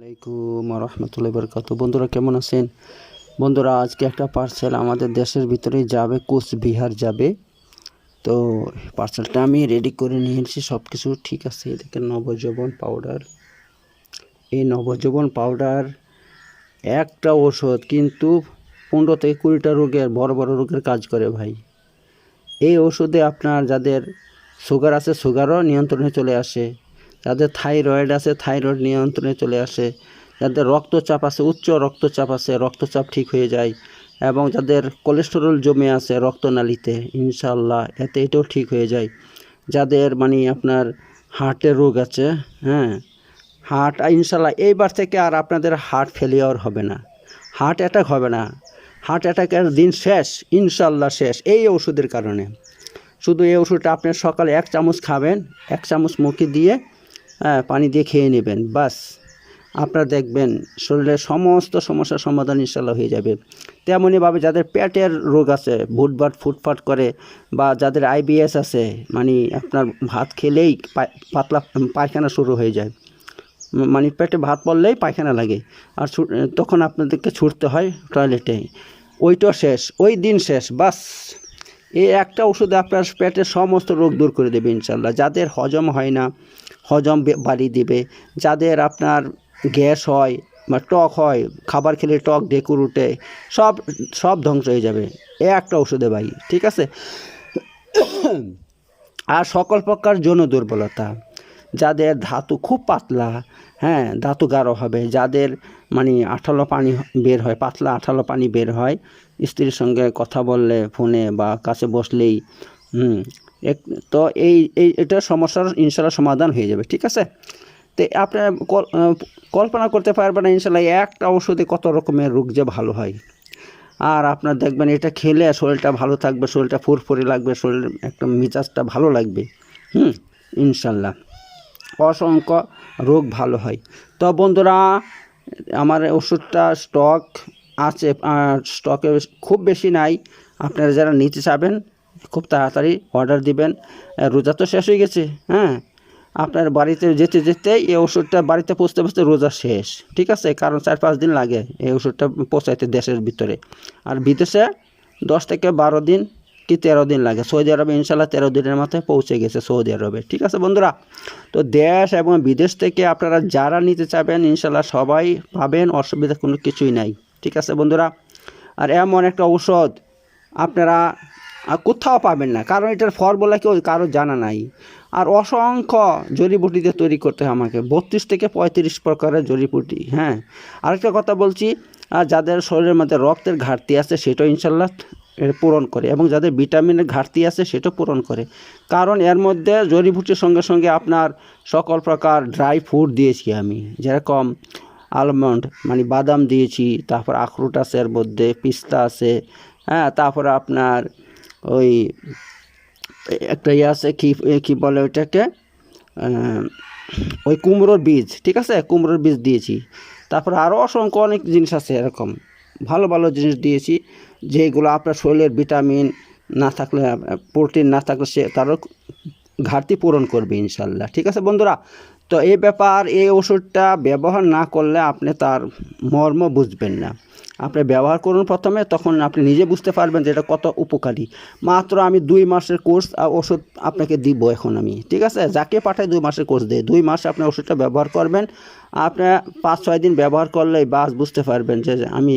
আলাইকুম রহমতুল্লাহ বরকাত বন্ধুরা কেমন আছেন? বন্ধুরা, আজকে একটা পার্সেল আমাদের দেশের ভিতরেই যাবে, কোচবিহার যাবে। তো পার্সেলটা আমি রেডি করে নিয়ে এসেছি সব কিছু ঠিক আছে। দেখেন নবজীবন পাউডার এই নবজীবন পাউডার একটা ওষুধ কিন্তু পনেরো থেকে কুড়িটা রোগের, বড় বড় রোগের কাজ করে ভাই। এই ওষুধে আপনার যাদের সুগার আছে সুগারও নিয়ন্ত্রণে চলে আসে। যাদের থাইরয়েড আছে, থাইরয়েড নিয়ন্ত্রণে চলে আসে। যাদের রক্তচাপ আছে, উচ্চ রক্তচাপ আছে, রক্তচাপ ঠিক হয়ে যায়। এবং যাদের কোলেস্টেরল জমে আছে রক্তনালীতে ইনশাল্লাহ এতে এটাও ঠিক হয়ে যায়। যাদের মানে আপনার হার্টের রোগ আছে হ্যাঁ হার্ট ইনশাল্লাহ এইবার থেকে আর আপনাদের হার্ট ফেলিওর হবে না। হার্ট অ্যাটাক হবে না। হার্ট অ্যাটাকের দিন শেষ ইনশাল্লাহ শেষ, এই ওষুধের কারণে। শুধু এই ওষুধটা আপনি সকালে এক চামচ খাবেন, এক চামচ মুখে দিয়ে হ্যাঁ পানি দিয়ে খেয়ে নেবেন, বাস। আপনারা দেখবেন শরীরের সমস্ত সমস্যার সমাধান ইনশাল্লাহ হয়ে যাবে। তেমনইভাবে যাদের পেটের রোগ আছে ভুটভাট ফুটফাট করে, বা যাদের আইবিএস আছে মানে আপনার ভাত খেলেই পাতলা পায়খানা শুরু হয়ে যায়। মানে পেটে ভাত পড়লেই পায়খানা লাগে। আর তখন আপনাদেরকে ছুটতে হয় টয়লেটে। ওইটা শেষ, ওই দিন শেষ, বাস। এই একটা ওষুধে আপনার পেটের সমস্ত রোগ দূর করে দেবে ইনশাল্লাহ যাদের হজম হয় না হজম বাড়িয়ে দিবে। যাদের আপনার গ্যাস হয় বা টক হয়, খাবার খেলে টক ডেকুর উঠে, সব সব ধ্বংস হয়ে যাবে। এ একটা ওষুধে ভাই, ঠিক আছে? আর সকল প্রকার যৌন দুর্বলতা, যাদের ধাতু খুব পাতলা হ্যাঁ ধাতু গাঢ় হবে, যাদের মানে আঠালো পানি বের হয়, পাতলা আঠালো পানি বের হয়, স্ত্রীর সঙ্গে কথা বললে, ফোনে বা কাছে বসলেই তো এই এই এটার সমস্যার ইনশাল্লাহ সমাধান হয়ে যাবে, ঠিক আছে? তো আপনার কল- কল্পনা করতে পারবেন না ইনশাল্লাহ একটা ওষুধে কত রকমের রোগ যে ভালো হয়। আর আপনার দেখবেন এটা খেলে শরীরটা ভালো থাকবে, শরীরটা ফুরফুরে লাগবে শরীর একটা মেজাজটা ভালো লাগবে। হুম, ইনশাল্লাহ। অসংখ্য রোগ ভালো হয়। তো বন্ধুরা, আমার ওষুধটা স্টক আছে স্টকে খুব বেশি নাই। আপনারা যারা নিতে চাবেন খুব তাড়াতাড়ি অর্ডার দিবেন। রোজা তো শেষ হয়ে গেছে হ্যাঁ? আপনার বাড়িতে যেতে যেতে এই ওষুধটা বাড়িতে পৌঁছতে পৌঁছতে রোজা শেষ, ঠিক আছে? কারণ চার পাঁচ দিন লাগে এই ওষুধটা পৌঁছাইতে দেশের ভিতরে। আর বিদেশে দশ থেকে বারো দিন কি তেরো দিন লাগে? সৌদি আরবে ইনশাল্লাহ তেরো দিনের মাথায় পৌঁছে গেছে সৌদি আরবে, ঠিক আছে বন্ধুরা? তো দেশ এবং বিদেশ থেকে আপনারা যারা নিতে চাবেন ইনশাল্লাহ সবাই পাবেন, অসুবিধা কোনো কিছুই নাই, ঠিক আছে বন্ধুরা? আর এমন একটা ঔষধ, আপনারা কোথাও পাবেন না। কারণ এটার ফর্মুলা কেউ কারও জানা নাই। আর অসংখ্য জড়িবুটিতে তৈরি করতে হয় আমাকে। বত্রিশ থেকে পঁয়ত্রিশ প্রকারের জড়িবুটি হ্যাঁ। আরেকটা কথা বলছি যাদের শরীরের মধ্যে রক্তের ঘাটতি আছে, সেটাও ইনশাল্লাহ পূরণ করে। এবং যাদের ভিটামিনের ঘাটতি আছে, সেটাও পূরণ করে। কারণ এর মধ্যে জড়িবুটির সঙ্গে সঙ্গে আপনার সকল প্রকার ড্রাই ফ্রুট দিয়েছি আমি। যেরকম আলমন্ড মানে বাদাম দিয়েছি, তারপর আখরোট আছে এর মধ্যে, পিস্তা আছে হ্যাঁ তারপরে আপনার ওই একটা ইয়ে আছে, কি কি বলে ওইটাকে ওই কুমড়োর বীজ, ঠিক আছে? কুমড়োর বীজ দিয়েছি। তারপর আরও অসংখ্য অনেক জিনিস আছে এরকম। ভালো ভালো জিনিস দিয়েছি, যেগুলো আপনার শরীরের ভিটামিন না থাকলে প্রোটিন না থাকলে সে তারও ঘাটতি পূরণ করবে ইনশাল্লাহ। ঠিক আছে বন্ধুরা? তো এই ব্যাপার এই ওষুধটা ব্যবহার না করলে আপনি তার মর্ম বুঝবেন না। আপনি ব্যবহার করুন প্রথমে, তখন আপনি নিজে বুঝতে পারবেন যে এটা কত উপকারী। মাত্র আমি দুই মাসের কোর্স ওষুধ আপনাকে দিব এখন আমি, ঠিক আছে? যাকে পাঠাই দুই মাসের কোর্স দেয়, দুই মাসে আপনি ওষুধটা ব্যবহার করবেন। আপনি পাঁচ, ছয় দিন ব্যবহার করলেই বাস বুঝতে পারবেন যে আমি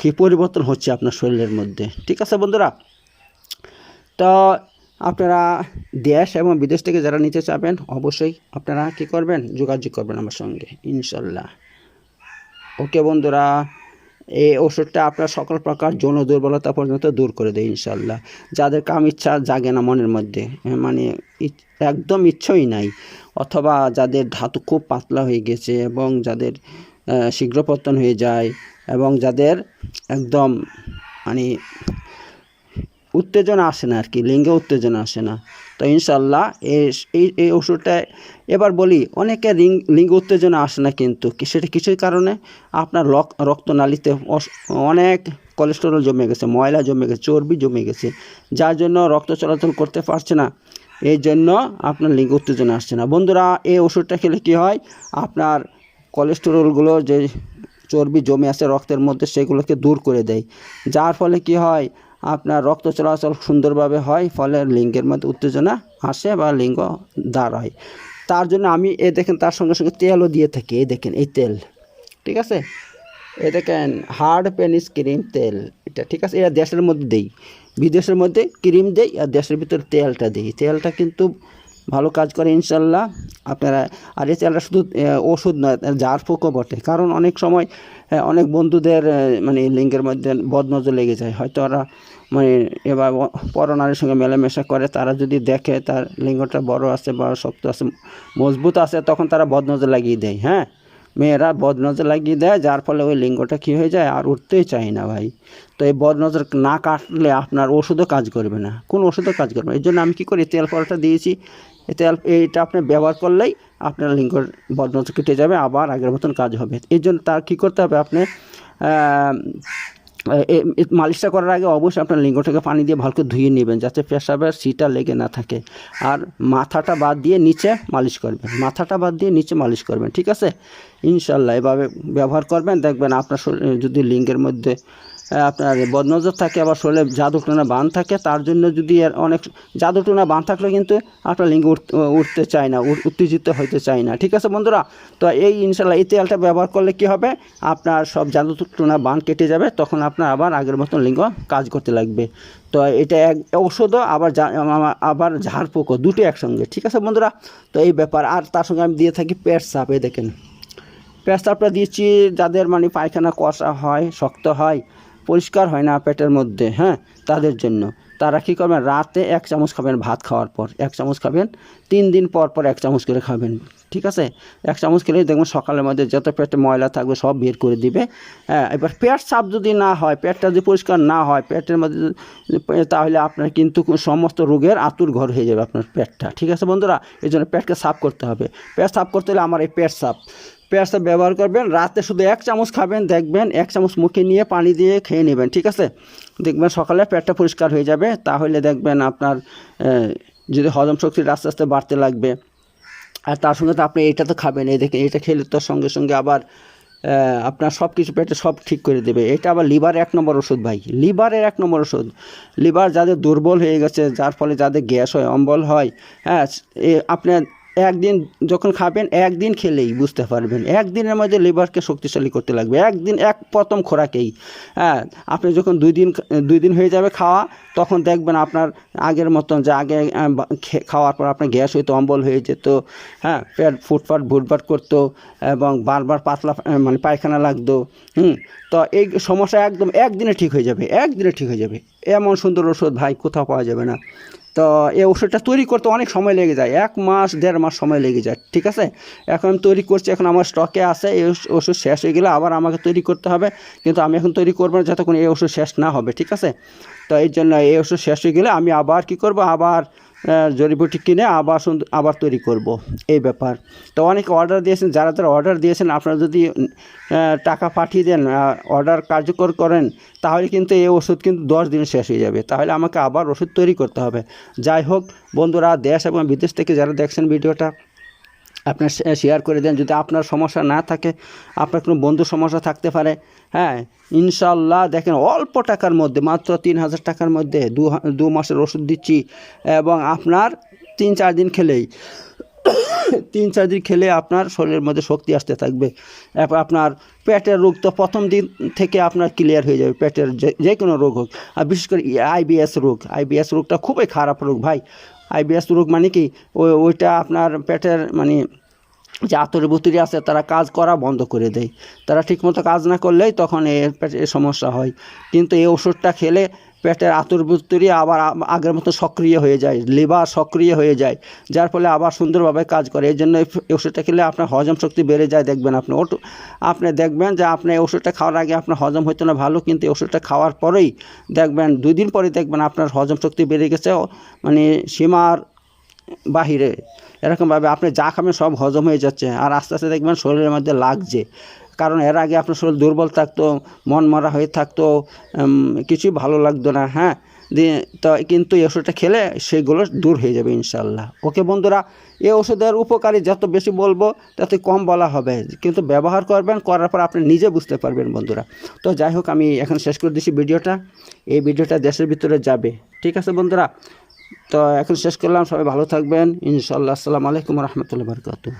কী পরিবর্তন হচ্ছে আপনার শরীরের মধ্যে, ঠিক আছে বন্ধুরা? তো আপনারা দেশ এবং বিদেশ থেকে যারা নিতে চাবেন অবশ্যই আপনারা কী করবেন? যোগাযোগ করবেন আমার সঙ্গে ইনশাল্লাহ ওকে বন্ধুরা এই ওষুধটা আপনার সকল প্রকার যৌন দুর্বলতা পর্যন্ত দূর করে দেয় ইনশাল্লাহ যাদের কাম ইচ্ছা জাগে না মনের মধ্যে। মানে একদম ইচ্ছই নাই। অথবা যাদের ধাতু খুব পাতলা হয়ে গেছে এবং যাদের আহ, শীঘ্র পতন হয়ে যায় এবং যাদের একদম মানে উত্তেজনা আসে না আর কি লিঙ্গে উত্তেজনা আসে না। তো ইনশাল্লাহ এই- এই ওষুধটা এবার বলি অনেকে রিং, লিঙ্গ উত্তেজনা আসে না কিন্তু সেটা কিছুই কারণে? আপনার রক্তনালীতে অনেক কোলেস্টেরল জমে গেছে, ময়লা জমে গেছে, চর্বি জমে গেছে, যার জন্য রক্ত চলাচল করতে পারছে না। এই জন্য আপনার লিঙ্গ উত্তেজনা আসছে না। বন্ধুরা এই ওষুধটা খেলে কি হয়? আপনার কোলেস্টেরলগুলো যে চর্বি জমে আছে রক্তের মধ্যে, সেগুলোকে দূর করে দেয়। যার ফলে কি হয়? আপনার রক্ত চলাচল সুন্দরভাবে হয়, ফলে লিঙ্গের মধ্যে উত্তেজনা আসে বা লিঙ্গ দাঁড়ায়। তার জন্য আমি এ দেখেন, তার সঙ্গে সঙ্গে তেলও দিয়ে থাকি। এই দেখেন, এই তেল, ঠিক আছে? এ দেখেন হার্ড পেনিস ক্রিম তেল, এটা ঠিক আছে? এটা দেশের মধ্যে দেই, বিদেশের মধ্যে ক্রিম দেই আর দেশের ভিতরে তেলটা দিই। তেলটা কিন্তু ভালো কাজ করে ইনশাল্লাহ। আপনারা, আর তেলটা শুধু ওষুধ নয় জার ফুকও বটে। কারণ অনেক সময় অনেক বন্ধুদের মানে লিঙ্গের মধ্যে বদনজর লেগে যায়। হয়তো ওরা মানে এবার পরনারীর সঙ্গে মেলামেশা করে, তারা যদি দেখে তার লিঙ্গটা বড় আছে বা শক্ত আছে, মজবুত আছে, তখন তারা বদনজর লাগিয়ে দেয় হ্যাঁ? মেয়েরা বদনজর লাগিয়ে দেয়, যার ফলে ওই লিঙ্গটা কী হয়ে যায়, আর উঠতেই চায় না ভাই। তো এই বদনজর না কাটলে আপনার ওষুধও কাজ করবে না। কোন ওষুধও কাজ করবে না। এই জন্য আমি কী করি, তেল পরোটা দিয়েছি এই এটা আপনি ব্যবহার করলেই আপনার লিঙ্গর বদনজর কেটে যাবে, আবার আগের মতন কাজ হবে। এই জন্য তার কী করতে হবে আপনি মালিশটা করার আগে অবশ্যই আপনার লিঙ্গটাকে পানি দিয়ে ভালো করে ধুয়ে নেবেন, যাতে পেশাবের সিটা লেগে না থাকে। আর মাথাটা বাদ দিয়ে নিচে মালিশ করবেন, মাথাটা বাদ দিয়ে নিচে মালিশ করবেন, ঠিক আছে? ইনশাল্লাহ, এভাবে ব্যবহার করবেন, দেখবেন আপনার যদি লিঙ্গের মধ্যে আপনার বদনজর থাকে, আবার শরীরে জাদুটোনা বান থাকে, তার জন্য যদি অনেক জাদুটোনা বান থাকলে কিন্তু আপনার লিঙ্গ উঠ- উঠতে চায় না উত- উত্তেজিত হইতে চায় না। ঠিক আছে বন্ধুরা? তো এই ইনশাল্লাহ এই তেলটা ব্যবহার করলে কি হবে? আপনার সব জাদুটোনা বান কেটে যাবে, তখন আপনার আবার আগের মতন লিঙ্গ কাজ করতে লাগবে। তো এটা এক ঔষধও, আবার আবার ঝাড়ফুঁকও দুটো একসঙ্গে। ঠিক আছে বন্ধুরা? তো এই ব্যাপার। আর তার সঙ্গে আমি দিয়ে থাকি পেট সাপ দেখেন। পেস্তাবটা দিয়েছি যাদের মানে পায়খানা কষা হয়, শক্ত হয় পরিষ্কার হয় না পেটের মধ্যে হ্যাঁ তাদের জন্য। তারা কী করবেন? রাতে এক চামচ খাবেন ভাত খাওয়ার পর। এক চামচ খাবেন, তিন দিন পর পর এক চামচ করে খাবেন, ঠিক আছে? এক চামচ খেলেই দেখবেন সকালের মধ্যে যত পেটে ময়লা থাকবে সব বের করে দিবে। হ্যাঁ এবার পেট সাফ যদি না হয়, পেটটা যদি পরিষ্কার না হয়, পেটের মধ্যে তাহলে আপনার কিন্তু সমস্ত রোগের আতুর ঘর হয়ে যাবে আপনার পেটটা, ঠিক আছে বন্ধুরা? এই জন্য পেটকে সাফ করতে হবে। পেট সাফ করতে হলে আমার এই পেট সাফ। পেঁয়াজটা ব্যবহার করবেন। রাতে শুধু এক চামচ খাবেন, দেখবেন এক চামচ মুখে নিয়ে পানি দিয়ে খেয়ে নেবেন, ঠিক আছে? দেখবেন সকালে পেটটা পরিষ্কার হয়ে যাবে, তাহলে দেখবেন আপনার যদি হজম শক্তিটা আস্তে আস্তে বাড়তে লাগবে। আর তার সঙ্গে তো আপনি এটা তো খাবেন, এই দেখেন, এটা খেলে তো সঙ্গে সঙ্গে আবার আপনার সব কিছু পেটে সব ঠিক করে দেবে। এটা আবার লিভার এক নম্বর ওষুধ ভাই, লিভারের এক নম্বর ওষুধ। লিভার যাদের দুর্বল হয়ে গেছে, যার ফলে যাদের গ্যাস হয়, অম্বল হয় হ্যাঁ এ আপনার একদিন যখন খাবেন, একদিন খেলেই বুঝতে পারবেন। একদিনের মধ্যে লিভারকে শক্তিশালী করতে লাগবে। একদিন এক প্রথম খোরাকেই। হ্যাঁ আপনি যখন দুই দিন দুই দিন হয়ে যাবে খাওয়া, তখন দেখবেন আপনার আগের মতন যে আগে খাওয়ার পর আপনার গ্যাস হইতো, অম্বল হয়ে যেত হ্যাঁ পেট ফুটফাট ভুটভাট করতো এবং বারবার পাতলা মানে পায়খানা লাগতো, হুম, তো এই সমস্যা একদম একদিনে ঠিক হয়ে যাবে, একদিনে ঠিক হয়ে যাবে। এমন সুন্দর ওষুধ ভাই কোথাও পাওয়া যাবে না। তো এই ওষুধটা তৈরি করতে অনেক সময় লেগে যায়। এক মাস, দেড় মাস সময় লেগে যায়, ঠিক আছে? এখন আমি তৈরি করছি, এখন আমার স্টকে আছে, এই ওষুধ শেষ হয়ে গেলে আবার আমাকে তৈরি করতে হবে। কিন্তু আমি এখন তৈরি করব না, যতক্ষণ এই ওষুধ শেষ না হবে, ঠিক আছে? তো এই জন্য এই ওষুধ শেষ হয়ে গেলে আমি আবার কি করব? আবার জড়িবুটি কিনে আবার আবার তৈরি করব। এই ব্যাপার। তো অনেকে অর্ডার দিয়েছেন, যারা যারা অর্ডার দিয়েছেন, আপনারা যদি টাকা পাঠিয়ে দেন অর্ডার কার্যকর করেন, তাহলে কিন্তু এই ওষুধ কিন্তু দশ দিনে শেষ হয়ে যাবে। তাহলে আমাকে আবার ওষুধ তৈরি করতে হবে। যাই হোক, বন্ধুরা, দেশ এবং বিদেশ থেকে যারা দেখছেন ভিডিওটা, আপনার শেয়ার করে দেন। যদি আপনার সমস্যা না থাকে, আপনার কোনো বন্ধু সমস্যা থাকতে পারে হ্যাঁ ইনশাল্লাহ দেখেন অল্প টাকার মধ্যে, মাত্র তিন হাজার টাকার মধ্যে দু দু মাসের ওষুধ দিচ্ছি এবং আপনার তিন চার দিন খেলেই, তিন চার দিন খেলে আপনার শরীরের মধ্যে শক্তি আসতে থাকবে। আপনার পেটের রোগ তো প্রথম দিন থেকে আপনার ক্লিয়ার হয়ে যাবে, পেটের যে কোনো রোগ হোক। আর বিশেষ করে আইবিএস রোগ আইবিএস রোগটা খুবই খারাপ রোগ ভাই। আইবিএস রোগ মানে কি? ওই ওইটা আপনার পেটের মানে যে আতরে বুতুরি আছে, তারা কাজ করা বন্ধ করে দেয়। তারা ঠিকমতো কাজ না করলেই তখন এর পেটে সমস্যা হয়। কিন্তু এই ওষুধটা খেলে পেটের আতর বুতুরি আবার আগের মতো সক্রিয় হয়ে যায়, লিভার সক্রিয় হয়ে যায়, যার ফলে আবার সুন্দরভাবে কাজ করে। এই জন্য এই ওষুধটা খেলে আপনার হজম শক্তি বেড়ে যায়, দেখবেন আপনি। ওটু, আপনি দেখবেন যে আপনি এই ওষুধটা খাওয়ার আগে আপনার হজম হতো না ভালো, কিন্তু এই ওষুধটা খাওয়ার পরেই দেখবেন দুই দিন পরে দেখবেন আপনার হজম শক্তি বেড়ে গেছে মানে সীমার বাহিরে। এরকমভাবে আপনি যা খাবেন সব হজম হয়ে যাচ্ছে আর আস্তে আস্তে দেখবেন শরীরের মধ্যে লাগছে। কারণ এর আগে আপনার শরীর দুর্বল থাকতো, মন মরা হয়ে থাকতো কিছুই ভালো লাগতো না হ্যাঁ? দিয়ে তো কিন্তু এই ওষুধটা খেলে সেগুলো দূর হয়ে যাবে ইনশাল্লাহ ওকে বন্ধুরা, এই ওষুধের উপকারী যত বেশি বলব, তত কম বলা হবে। কিন্তু ব্যবহার করবেন, করার পর আপনি নিজে বুঝতে পারবেন বন্ধুরা। তো যাই হোক, আমি এখন শেষ করে দিচ্ছি ভিডিওটা। এই ভিডিওটা দেশের ভিতরে যাবে। ঠিক আছে বন্ধুরা? তো এখন শেষ করলাম। সবাই ভালো থাকবেন। ইনশাল্লাহ আসসালামু আলাইকুম রহমতুল্লাহ বরকাতু